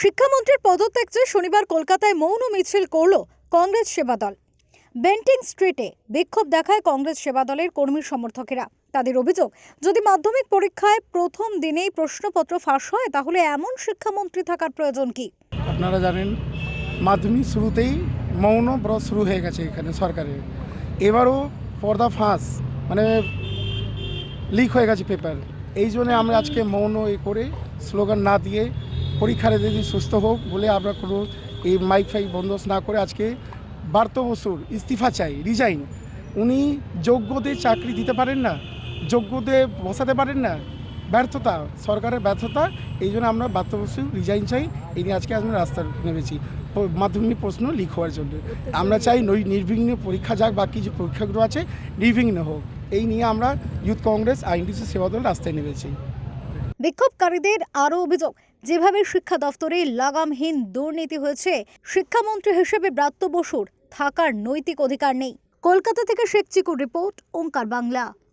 শিক্ষামন্ত্রীর পদত্যাগ চেয়ে শনিবার কলকাতায় মৌন মিছিল করল কংগ্রেস সেবাদল। বেন্টিং স্ট্রিটে বিক্ষোভ দেখায় কংগ্রেস সেবাদলের কর্মী সমর্থকেরা। তাদের অভিযোগ, যদি মাধ্যমিক পরীক্ষায় প্রথম দিনেই প্রশ্নপত্র ফাঁস হয়, তাহলে এমন শিক্ষামন্ত্রী থাকার প্রয়োজন কি? আপনারা জানেন, মাধ্যমিক শুরুতেই মৌন ব্রত শুরু হয়ে গেছে এখানে সরকারের। এবারও পর্দা ফাঁস মানে লিক হয়ে গেছে পেপার এই জন্য আমরা আজকে মৌন এ করে স্লোগান না দিয়ে পরীক্ষার যদি সুস্থ হোক বলে আমরা কোনো এই মাইক ফাইক বন্দোবস্ত না করে আজকে বার্ত বসুর ইস্তিফা চাই রিজাইন উনি যোগ্যদের চাকরি দিতে পারেন না যোগ্যদের বসাতে পারেন না, ব্যর্থতা, সরকারের ব্যর্থতা, এই জন্য আমরা বার্ত বসু রিজাইন চাই, এই নিয়ে আজকে আমরা রাস্তায় নেমেছি। মাধ্যমিক প্রশ্ন লিক হওয়ার জন্য। আমরা চাই নই- নির্বিঘ্ন পরীক্ষা যাক, বাকি যে পরীক্ষাগুলো আছে, নির্বিঘ্ন হোক। এই নিয়ে আমরা ইউথ কংগ্রেস, আইনডিসি সেবাদল রাস্তায় নেমেছি। বিক্ষোভকারীদের আরও অভিযোগ যেভাবে শিক্ষা দফতরে লাগামহীন দুর্নীতি হয়েছে, শিক্ষামন্ত্রী হিসেবে ব্রাত্য বসুর থাকার নৈতিক অধিকার নেই। কলকাতা থেকে শেখ চিকুর রিপোর্ট ওঙ্কার বাংলা।